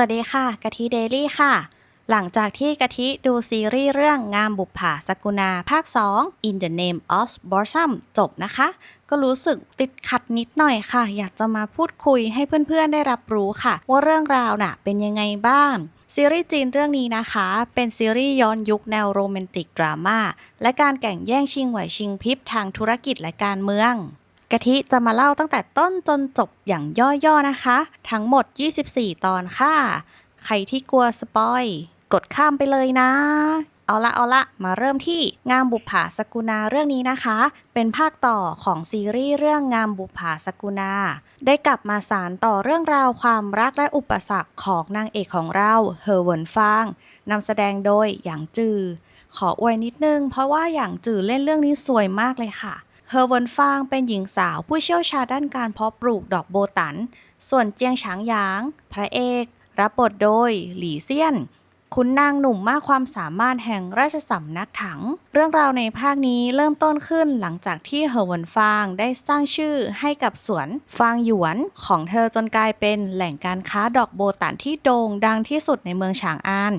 วัสดีค่ะกะทิเดลี่ค่ะ หลังจากที่กะทิดูซีรีส์เรื่องงามบุปผาสกุณาภาค 2 In the Name of Blossom จบนะคะ ก็รู้สึกติดขัดนิดหน่อยค่ะ อยากจะมาพูดคุยให้เพื่อนๆได้รับรู้ค่ะ ว่าเรื่องราวน่ะเป็นยังไงบ้างซีรีส์จีนเรื่องนี้นะคะ เป็นซีรีส์ย้อนยุคแนวโรแมนติกดราม่าและการแข่งแย่งชิงไหวชิงพริบทางธุรกิจและการเมือง กะทิจะมาเล่าตั้งแต่ต้นจนจบอย่างย่อๆนะคะ ทั้งหมด 24 ตอนค่ะ ใครที่กลัวสปอย กดข้ามไปเลยนะ เอาละเอาละมาเริ่มที่งามบุปผาสกุณาเรื่องนี้นะคะ เป็นภาคต่อของซีรีส์เรื่องงามบุปผาสกุณาได้กลับมาสารต่อเรื่องราวความรักและอุปสรรคของนางเอกของเราเฮอร์เวินฟางนำแสดงโดยหยางจือ ขออวยนิดนึง เพราะว่าหยางจือเล่นเรื่องนี้สวยมากเลยค่ะ เฮอเวินฟางเป็นหญิงสาวผู้เชี่ยวชาญด้านการเพาะปลูกดอกโบตัน ส่วนเจียงฉางหยาง พระเอก รับบทโดย หลี่เซียน คุณนางหนุ่มมากความสามารถแห่งราชสำนักถัง เรื่องราวในภาคนี้เริ่มต้นขึ้นหลังจากที่เฮอเวินฟางได้สร้างชื่อให้กับสวนฟางหยวนของเธอจนกลายเป็นแหล่งการค้าดอกโบตันที่โด่งดังที่สุดในเมืองฉางอาน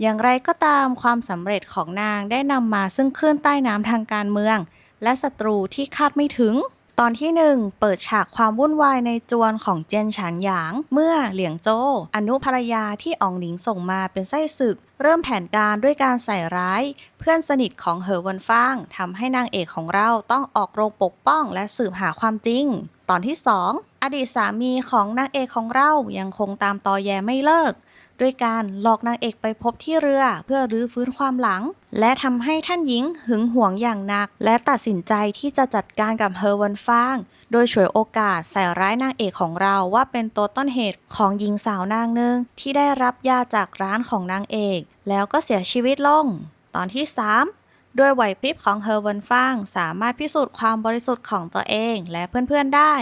อย่างไรก็ตามความสำเร็จของนางได้นำมาซึ่งคลื่นใต้น้ำทางการเมือง และศัตรูที่คาดไม่ถึง ตอนที่หนึ่งเปิดฉากความวุ่นวายในจวนของเจียนฉานหยาง เมื่อเหลียงโจ อนุภรรยาที่อองหลิงส่งมาเป็นไส้ศึก เริ่มแผนการด้วยการใส่ร้าย เพื่อนสนิทของเหอวันฟางทำให้นางเอกของเราต้องออกโรงปกป้องและสืบหาความจริง ตอนที่สองอดีตสามีของนางเอกของเรายังคงตามตอแยไม่เลิก ด้วยการหลอกนางเอกไปพบที่เรือเพื่อรื้อฟื้นความหลัง และทำให้ท่านหญิงหึงหวงอย่างหนัก และตัดสินใจที่จะจัดการกับเฮอร์วันฟาง โดยฉวยโอกาสใส่ร้ายนางเอกของเราว่าเป็นตัวต้นเหตุของหญิงสาวนางหนึ่งที่ได้รับยาจากร้านของนางเอก แล้วก็เสียชีวิตลง ตอนที่ 3ด้วยไหวพริบของเฮอร์วันฟางสามารถพิสูจน์ความบริสุทธิ์ของตัวเองและเพื่อนๆได้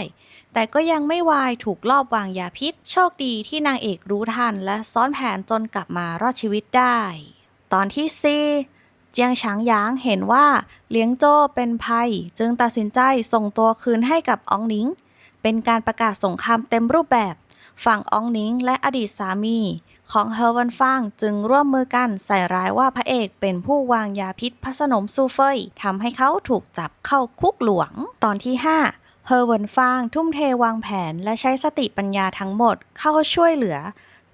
แต่ก็ยังไม่วายถูกลอบวางยาพิษ โชคดีที่นางเอกรู้ทันและซ้อนแผนจนกลับมารอดชีวิตได้ ตอนที่ 4เจียงฉางหยางเห็นว่าเลี้ยงโจ้เป็นภัย จึงตัดสินใจส่งตัวคืนให้กับอองหนิง เป็นการประกาศสงครามเต็มรูปแบบ ฝั่งอองหนิงและอดีตสามี ของเฮอร์วันฟางจึงร่วมมือกันใส่ร้ายว่าพระเอกเป็นผู้วางยาพิษพระสนมซูเฟยทำให้เขาถูกจับเข้าคุกหลวง ตอนที่ 5 เฮอร์เวินฟางทุ่มเทวางแผนและใช้สติปัญญาทั้งหมดเข้าช่วยเหลือ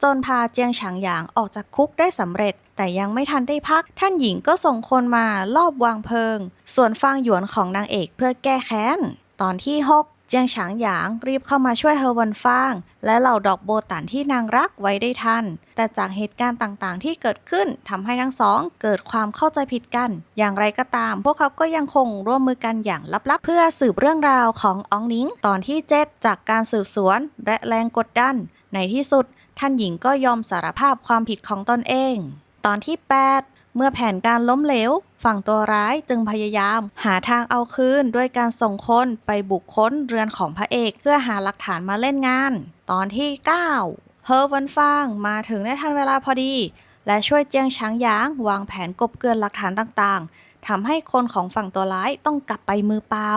จนพาเจียงฉางหยางออกจากคุกได้สำเร็จ แต่ยังไม่ทันได้พัก ท่านหญิงก็ส่งคนมาลอบวางเพลิง ส่วนฟางหยวนของนางเอกเพื่อแก้แค้น ตอนที่ 6 เจียงฉางหยางรีบเข้ามาช่วยเฮอวันฟาง และเหล่าดอกโบตันที่นางรักไว้ได้ทัน แต่จากเหตุการณ์ต่างๆ ที่เกิดขึ้นทำให้ทั้งสอง เกิดความเข้าใจผิดกัน อย่างไรก็ตาม พวกเขาก็ยังคงร่วมมือกันอย่างลับๆ เพื่อสืบเรื่องราวของอองนิงตอนที่ 7 จากการสืบสวน และแรงกดดัน ในที่สุด ท่านหญิงก็ยอมสารภาพความผิดของตนเอง ตอนที่ 8 เมื่อแผนการล้มเหลว ฝั่งตัวร้ายจึงพยายาม หาทางเอาคืนด้วยการส่งคนไปบุกค้นเรือนของพระเอก เพื่อหาหลักฐานมาเล่นงาน ตอนที่ 9 เฮอร์วันฟางมาถึงในทันเวลาพอดี และช่วยเจียงฉางยาง วางแผนกบเกลื่อนหลักฐานต่างๆทำให้คนของฝั่งตัวร้ายต้องกลับไปมือเปล่า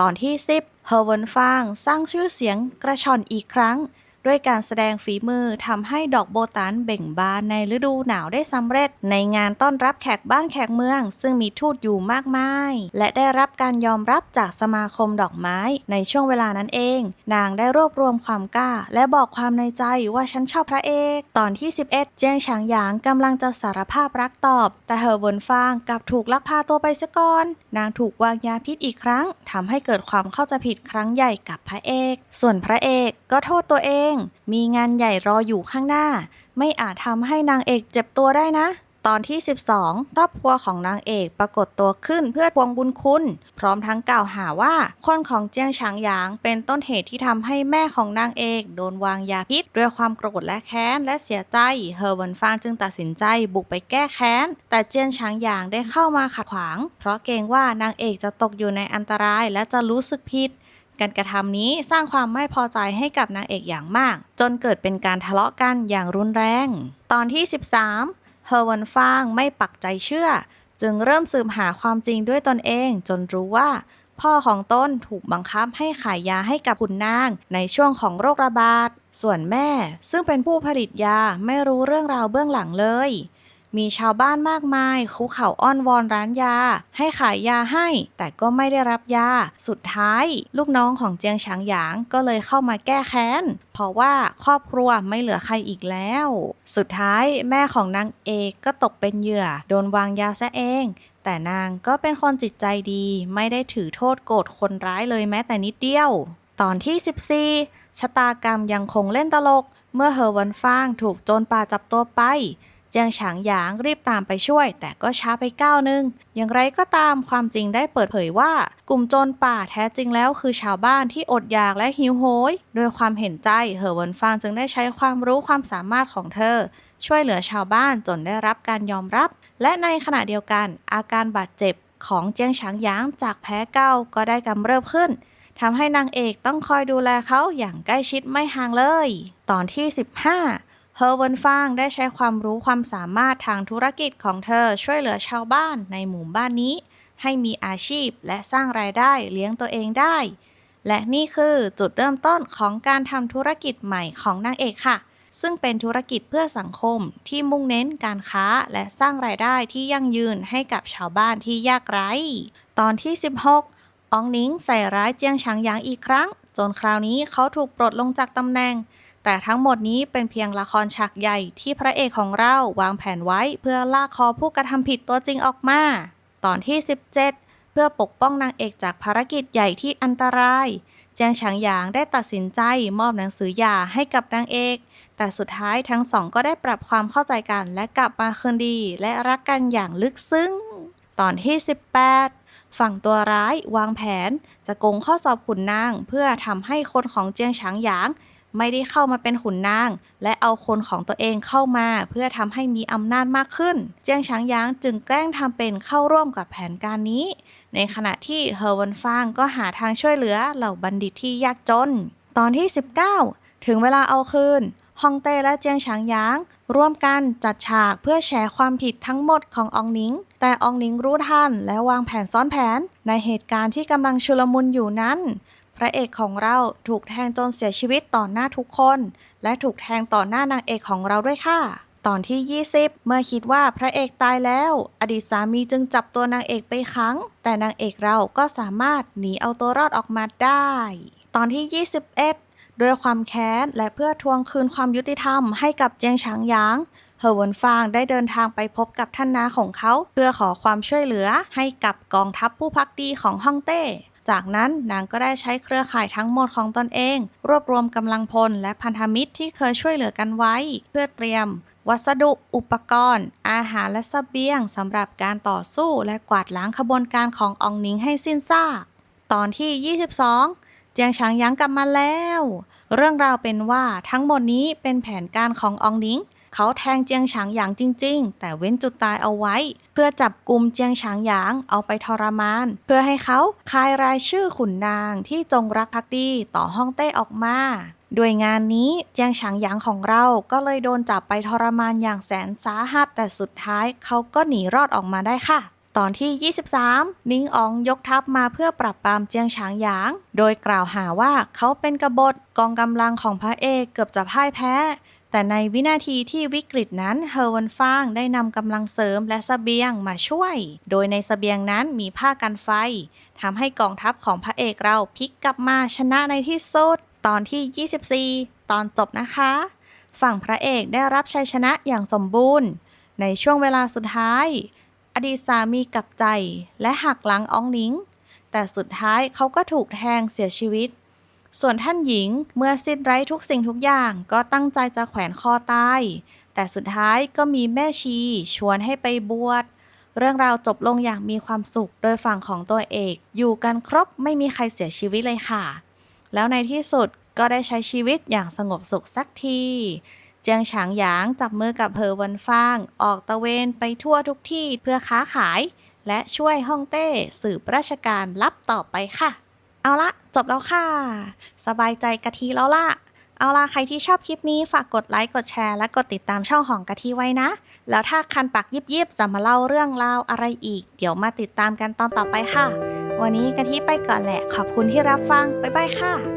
ตอนที่ 10 เฮอร์วันฟางสร้างชื่อเสียงกระชอนอีกครั้ง ด้วยการแสดงฝีมือทำให้ดอกโบตันเบ่งบานในฤดูหนาวได้สำเร็จ ในงานต้อนรับแขกบ้านแขกเมือง ซึ่งมีทูตอยู่มากมาย และได้รับการยอมรับจากสมาคมดอกไม้ ในช่วงเวลานั้นเอง นางได้รวบรวมความกล้า และบอกความในใจว่าฉันชอบพระเอก ตอนที่ 11 เจียงฉางหยางกำลังจะสารภาพรักตอบ แต่เฮอร์เวินฟางกลับถูกลักพาตัวไปซะก่อน นางถูกวางยาพิษอีกครั้งทำให้เกิดความเข้าใจผิดครั้งใหญ่กับพระเอก ส่วนพระเอกก็โทษตัวเองมีงานใหญ่รออยู่ข้างหน้า ไม่อาจทำให้นางเอกเจ็บตัวได้นะ ตอนที่ 12 ครอบครัวของนางเอกปรากฏตัวขึ้นเพื่อทวงบุญคุณ พร้อมทั้งกล่าวหาว่า คนของเจียงฉางหยางเป็นต้นเหตุที่ทำให้แม่ของนางเอกโดนวางยาพิษ ด้วยความโกรธและแค้นและเสียใจ เฮอร์วันฟางจึงตัดสินใจบุกไปแก้แค้น แต่เจียงฉางหยางได้เข้ามาขัดขวาง เพราะเกรงว่านางเอกจะตกอยู่ในอันตรายและจะรู้สึกผิด การกระทำนี้สร้างความไม่พอใจให้กับนางเอกอย่างมาก จนเกิดเป็นการทะเลาะกันอย่างรุนแรง ตอนที่ 13 เฮอร์วันฟางไม่ปักใจเชื่อ จึงเริ่มสืบหาความจริงด้วยตนเอง จนรู้ว่า พ่อของต้นถูกบังคับให้ขายยาให้กับขุนนางในช่วงของโรคระบาด ส่วนแม่ซึ่งเป็นผู้ผลิตยาไม่รู้เรื่องราวเบื้องหลังเลย มีชาวบ้านมากมาย คุกเข่าอ้อนวอนร้านยา ให้ขายยาให้ แต่ก็ไม่ได้รับยา สุดท้าย ลูกน้องของเจียงฉางหยางก็เลยเข้ามาแก้แค้น เพราะว่าครอบครัวไม่เหลือใครอีกแล้ว สุดท้ายแม่ของนางเอกก็ตกเป็นเหยื่อ โดนวางยาซะเอง แต่นางก็เป็นคนจิตใจดี ไม่ได้ถือโทษโกรธคนร้ายเลยแม้แต่นิดเดียว ตอนที่ 14ชะตากรรมยังคงเล่นตลก เมื่อเฮอวันฟางถูกโจรป่าจับตัวไป เจียงฉางหยางรีบตามไปช่วย แต่ก็ช้าไปก้าวหนึ่งอย่างไรก็ตามความจริงได้เปิดเผยว่า กลุ่มโจรป่าแท้จริงแล้วคือชาวบ้านที่อดอยากและหิวโหยด้วยความเห็นใจเฮอวนฟางจึงได้ใช้ความรู้ความสามารถของเธอ ช่วยเหลือชาวบ้านจนได้รับการยอมรับ และในขณะเดียวกัน อาการบาดเจ็บของเจียงฉางหยางจากแพ้เก้าก็ได้กำเริบขึ้นทำให้นางเอกต้องคอยดูแลเขาอย่างใกล้ชิดไม่ห่างเลย ตอนที่ 15 เฮอเวินฟางได้ใช้ความรู้ความสามารถทางธุรกิจของเธอช่วยเหลือชาวบ้านในหมู่บ้านนี้ ให้มีอาชีพและสร้างรายได้เลี้ยงตัวเองได้ และนี่คือจุดเริ่มต้นของการทำธุรกิจใหม่ของนางเอกค่ะ ซึ่งเป็นธุรกิจเพื่อสังคมที่มุ่งเน้นการค้าและสร้างรายได้ที่ยั่งยืนให้กับชาวบ้านที่ยากไร้ ตอนที่ 16 อองนิงใส่ร้ายเจียงฉางหยางอีกครั้ง จนคราวนี้เขาถูกปลดลงจากตำแหน่ง แต่ทั้งหมดนี้เป็นเพียงละครฉากใหญ่ที่พระเอกของเราวางแผนไว้เพื่อลากคอผู้กระทำผิดตัวจริงออกมา ตอนที่ 17 เพื่อปกป้องนางเอกจากภารกิจใหญ่ที่อันตรายเจียงฉางหยางได้ตัดสินใจมอบหนังสือหย่าให้กับนางเอก แต่สุดท้ายทั้งสองก็ได้ปรับความเข้าใจกันและกลับมาคืนดี และรักกันอย่างลึกซึ้ง ตอนที่ 18 ฝั่งตัวร้ายวางแผน จะโกงข้อสอบขุนนาง เพื่อทำให้คนของเจียงฉางหยาง ไม่ได้เข้ามาเป็นขุนนาง และเอาคนของตัวเองเข้ามาเพื่อทำให้มีอำนาจมากขึ้น เจียงฉางยางจึงแกล้งทำเป็นเข้าร่วมกับแผนการนี้ ในขณะที่เฮอร์วันฟางก็หาทางช่วยเหลือเหล่าบัณฑิตที่ยากจน ตอนที่ 19 ถึงเวลาเอาคืนฮองเต้และเจียงฉางยาง ร่วมกันจัดฉากเพื่อแฉความผิดทั้งหมดของอองนิง แต่อองนิงรู้ทันและวางแผนซ้อนแผนในเหตุการณ์ที่กำลังชุลมุนอยู่นั้น พระเอกของเราถูกแทงจนเสียชีวิตต่อหน้าทุกคน และถูกแทงต่อหน้านางเอกของเราด้วยค่ะ ตอนที่ 20 เมื่อคิดว่าพระเอกตายแล้ว อดีตสามีจึงจับตัวนางเอกไปขัง แต่นางเอกเราก็สามารถหนีเอาตัวรอดออกมาได้ ตอนที่ 21 ด้วยความแค้นและเพื่อทวงคืนความยุติธรรมให้กับเจียงฉางหยางเฮอร์เวินฟางได้เดินทางไปพบกับท่านนาของเขา เพื่อขอความช่วยเหลือให้กับกองทัพผู้พักดีของฮ่องเต้ จากนั้นนางก็ได้ใช้เครือข่ายทั้งหมดของตนเอง รวบรวมกำลังพลและพันธมิตรที่เคยช่วยเหลือกันไว้ เพื่อเตรียม วัสดุ อุปกรณ์ อาหารและเสบียงสำหรับการต่อสู้และกวาดล้างขบวนการขององนิงให้สิ้นซากตอนที่ 22 เจียงฉางยางกลับมาแล้ว เรื่องราวเป็นว่าทั้งหมดนี้เป็นแผนการของอองนิง เขาแทงเจียงฉางหยางจริง ๆ แต่เว้นจุดตายเอาไว้ เพื่อจับกลุ่มเจียงฉางหยางเอาไปทรมาน เพื่อให้เขาคายรายชื่อขุนนางที่จงรักภักดีต่อฮ่องเต้ออกมาด้วยงานนี้เจียงฉางหยางของเราก็เลยโดนจับไปทรมานอย่างแสนสาหัส แต่สุดท้ายเขาก็หนีรอดออกมาได้ค่ะ ตอนที่ 23 นิ้งอองยกทัพมาเพื่อปรับปรามเจียงฉางหยาง โดยกล่าวหาว่าเขาเป็นกบฏกองกำลังของพระเอกเกือบจะพ่ายแพ้ แต่ในวินาทีที่วิกฤตนั้นเฮอร์วันฟางได้นำกำลังเสริมและสเสบียงมาช่วย โดยในสเสบียงนั้นมีผ้ากันไฟทำให้กองทัพของพระเอกเราพลิกกลับมาชนะในที่สุดตอนที่ 24 ตอนจบนะคะ ฝั่งพระเอกได้รับชัยชนะอย่างสมบูรณ์ ในช่วงเวลาสุดท้าย อดีตสามีกลับใจและหักหลังอองนิง แต่สุดท้ายเขาก็ถูกแทงเสียชีวิต ส่วนท่านหญิงเมื่อสิ้นไร้ทุกสิ่งทุกอย่างก็ตั้งใจจะแขวนคอตาย แต่สุดท้ายก็มีแม่ชีชวนให้ไปบวช เรื่องราวจบลงอย่างมีความสุขโดยฝั่งของตัวเอก อยู่กันครบไม่มีใครเสียชีวิตเลยค่ะ แล้วในที่สุดก็ได้ใช้ชีวิตอย่างสงบสุขสักทีเจียงฉางหยางจับมือกับเพอวันฟาง ออกตะเวนไปทั่วทุกที่เพื่อค้าขาย และช่วยฮ่องเต้สืบราชการลับต่อไปค่ะ เอาละจบแล้วค่ะ สบายใจกะทิแล้วล่ะ เอาล่ะใครที่ชอบคลิปนี้ฝากกดไลค์กดแชร์และกดติดตามช่องของกะทิไว้นะ แล้วถ้าคันปากยิบๆจะมาเล่าเรื่องราวอะไรอีก เดี๋ยวมาติดตามกันตอนต่อไปค่ะ วันนี้กะทิไปก่อนแหละ ขอบคุณที่รับฟัง บ๊ายบายค่ะ